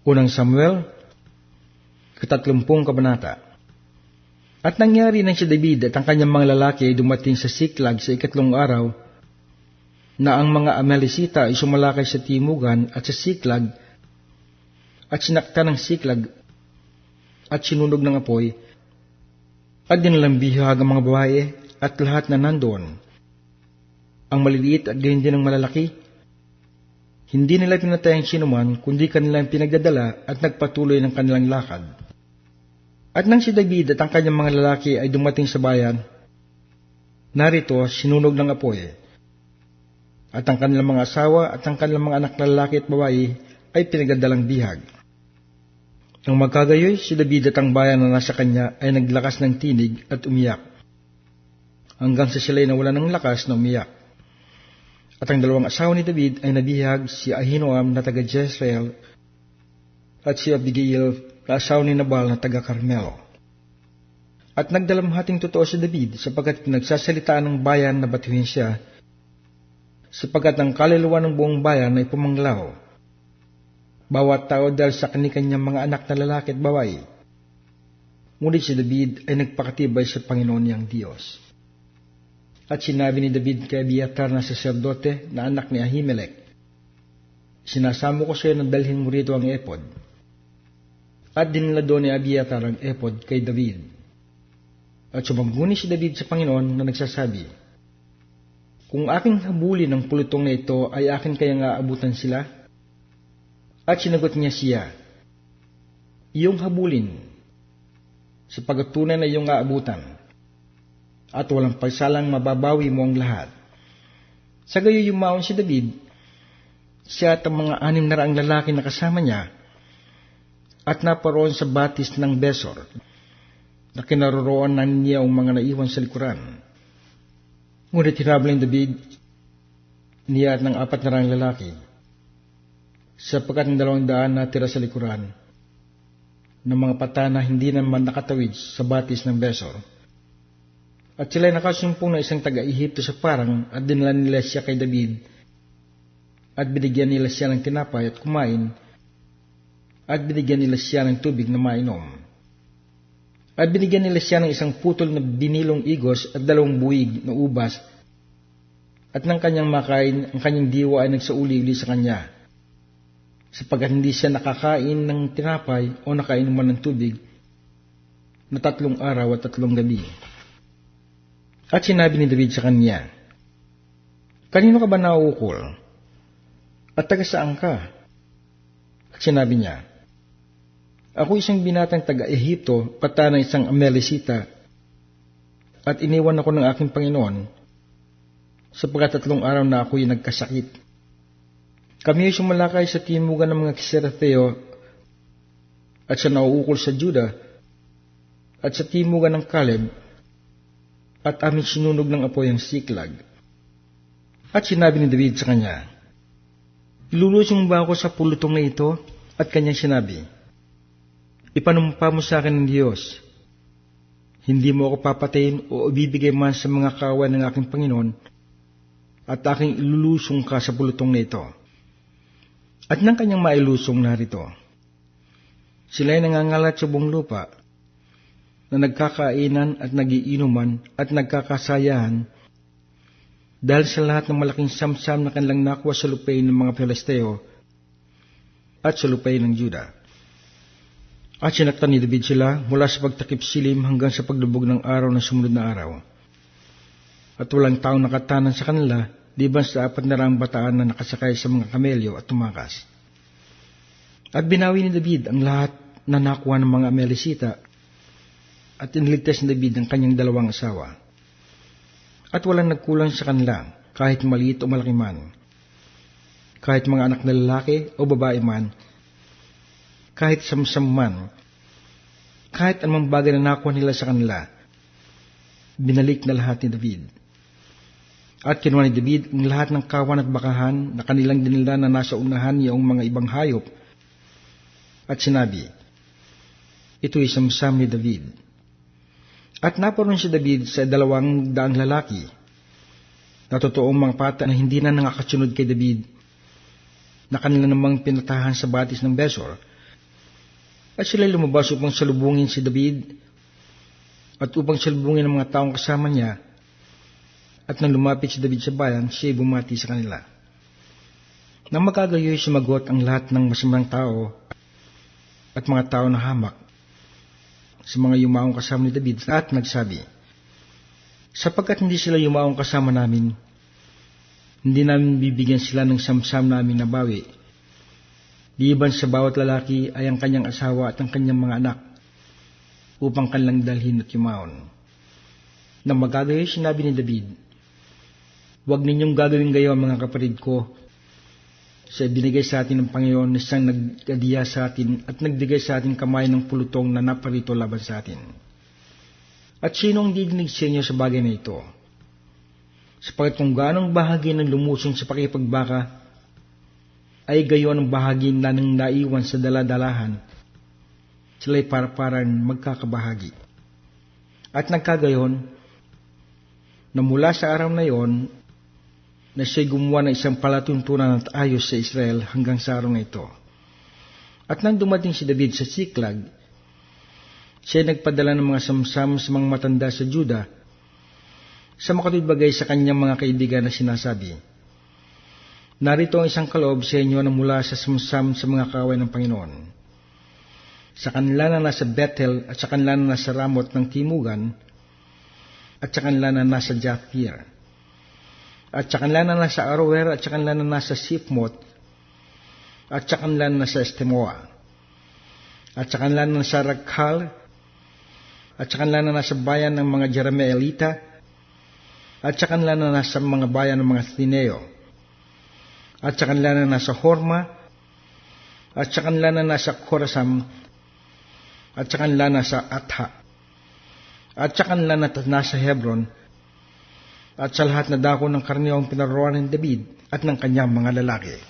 Unang Samuel, katatlumpung kabanata. At nangyari nang si David at ang kanyang mga lalaki ay dumating sa Siklag sa ikatlong araw, na ang mga Amelisita ay sumalakay sa Timugan at sa Siklag, at sinakta ng Siklag, at sinunog ng apoy, at dinalang bihag ang mga babae at lahat na nandoon. Ang maliliit at gayon din ang malalaki, hindi nila pinatay ang sinuman, kundi kanilang pinagdadala at nagpatuloy ng kanilang lakad. At nang si David at ang kanyang mga lalaki ay dumating sa bayan, narito sinunog ng apoy. At ang kanilang mga asawa at ang kanilang mga anak na lalaki at babae ay pinagdadalang bihag. Nang magkagayoy, si David at ang bayan na nasa kanya ay naglakas ng tinig at umiyak. Hanggang sa sila'y nawala ng lakas na umiyak. At ang dalawang asawa ni David ay nabihag si Ahinoam na taga Jezreel at si Abigail na asawa ni Nabal na taga Carmelo. At nagdalamhating totoo si David sapagkat pinagsasalitaan ng bayan na batuhin siya sapagkat ang kaluluwa ng buong bayan ay pumanglaw. Bawat tao dahil sa kanikanyang mga anak na lalaki at babae. Ngunit si David ay nagpakatibay sa Panginoon niyang Diyos. At sinabi ni David kay Abiatar na saserdote na anak ni Ahimelech, Sinasamo ko sa iyo na dalhin mo rito ang epod at dinala doon ni Abiatar ang epod kay David. At sumambuni si David sa Panginoon na nagsasabi, Kung aking habulin ang pulutong na ito, ay akin kaya nga abutan sila? At sinagot niya siya, Iyong habulin, sa pagtunan na iyong aabutan, at walang pagsalang mababawi mo ang lahat. Sa gayo yumaon si David, siya at ang mga anim na raang lalaki na kasama niya, at naparoon sa batis ng Besor, na kinaroroon na niya ang mga naiwan sa likuran. Ngunit hinabla ng David niya at ng apat na rang lalaki, sapagkat ng dalawang daan na tira sa likuran, ng mga patana hindi naman nakatawid sa batis ng Besor. At sila'y nakasumpong na isang taga-Ehipto sa parang at dinala nila siya kay David at binigyan nila siya ng tinapay at kumain at binigyan nila siya ng tubig na mainom. At binigyan nila siya ng isang putol na binilong igos at dalawang buwig na ubas at nang kanyang makain, ang kanyang diwa ay nagsauli-uli sa kanya. Sapagkat hindi siya nakakain ng tinapay o nakainuman ng tubig na tatlong araw at tatlong gabi. At sinabi ni David sa kanya, Kanino ka ba nauukol? At taga saan ka? At sinabi niya, ako isang binatang taga-Ehipto, pata ng isang Amelisita, at iniwan ako ng aking Panginoon, sapagkat tatlong araw na ako'y nagkasakit. Kami ay sumalakay sa timugan ng mga Kiserateo at sa nauukol sa Juda at sa timugan ng Caleb at aming sinunog ng apoy ang siklag. At sinabi ni David sa kanya, Ilulusong ba ako sa pulutong na ito? At kanyang sinabi, Ipanumpa mo sa akin ng Diyos. Hindi mo ako papatayin o ibibigay man sa mga kawan ng aking Panginoon at aking ilulusong ka sa pulutong na ito. At nang kanyang mailusong narito, sila ay nangangalat sa buong lupa na nagkakainan at nagiinuman at nagkakasayahan dahil sa lahat ng malaking samsam na kanilang nakuha sa lupay ng mga Filisteo at sa lupay ng Juda. At sinaktan ni David sila mula sa pagtakip silim hanggang sa paglubog ng araw na sumunod na araw. At walang taong nakatanan sa kanila, liban sa apat na rang bataan na nakasakay sa mga kamelyo at tumakas. At binawi ni David ang lahat na nakuha ng mga Amelisita at iniligtas ni David ang kanyang dalawang asawa. At walang nagkulang sa kanila, kahit maliit o malaki man. Kahit mga anak na lalaki o babae man, kahit samsam man, kahit anumang bagay na nakuha nila sa kanila, binalik na lahat ni David. At kinuha ni David ang lahat ng kawan at bakahan na kanilang dinila na nasa unahan niyang mga ibang hayop. At sinabi, Ito'y samsam ni David. At naparoon si David sa dalawang daang lalaki na totoong mga pata na hindi na nakakasunod kay David na kanila namang pinatahan sa batis ng Besor At sila lumabas upang salubungin si David at upang salubungin ang mga taong kasama niya. At nang lumapit si David sa bayan, siya bumati sa kanila. Nang magkagayoy sumagot ang lahat ng masamang tao at mga tao na hamak sa mga yumaong kasama ni David at nagsabi, Sapagkat hindi sila yumaong kasama namin, hindi namin bibigyan sila ng samsam namin na bawi. Liban sa bawat lalaki ay ang kanyang asawa at ang kanyang mga anak upang kanilang dalhin at yumaon. Nang magagayoy sinabi ni David, Huwag ninyong gagawin gayon mga kapatid ko sa binigay sa atin ng Panginoon na siyang nagkadiya sa atin at nagbigay sa atin kamay ng pulutong na naparito laban sa atin. At sinong didinig sa inyo sa bagay na ito? Sapagat kung ganong bahagi ng lumusong sa pakipagbaka ay gayon ang bahagi na nang naiwan sa daladalahan, sila'y para-parang magkakabahagi. At nagkagayon, na mula sa araw na iyon, na siya'y gumawa ng isang palatuntunan at ayos sa Israel hanggang sa araw na ito. At nang dumating si David sa Siklag, siya nagpadala ng mga samsam sa mga matanda sa Juda sa makatibagay sa kanyang mga kaibigan na sinasabi, Narito ang isang kaloob sa inyo na mula sa samsam sa mga kaway ng Panginoon. Sa kanila na nasa Bethel at sa kanila na nasa Ramot ng Timugan at sa kanila na nasa Jathir at sa kanila na nasa Arower, at sa kanila na nasa Sipmot, at sa kanila na nasa Estimoa, at sa kanila na nasa Rakhal, at sa kanila na nasa bayan ng mga Jeremielita, at sa kanila na nasa mga bayan ng mga Thineo, at sa kanila na nasa Horma, at sa kanila na nasa Korasam, at sa kanila na nasa Atha, at sa kanila na nasa Hebron, at sa lahat na dako ng karniyong pinaruan ng David at ng kanyang mga lalaki.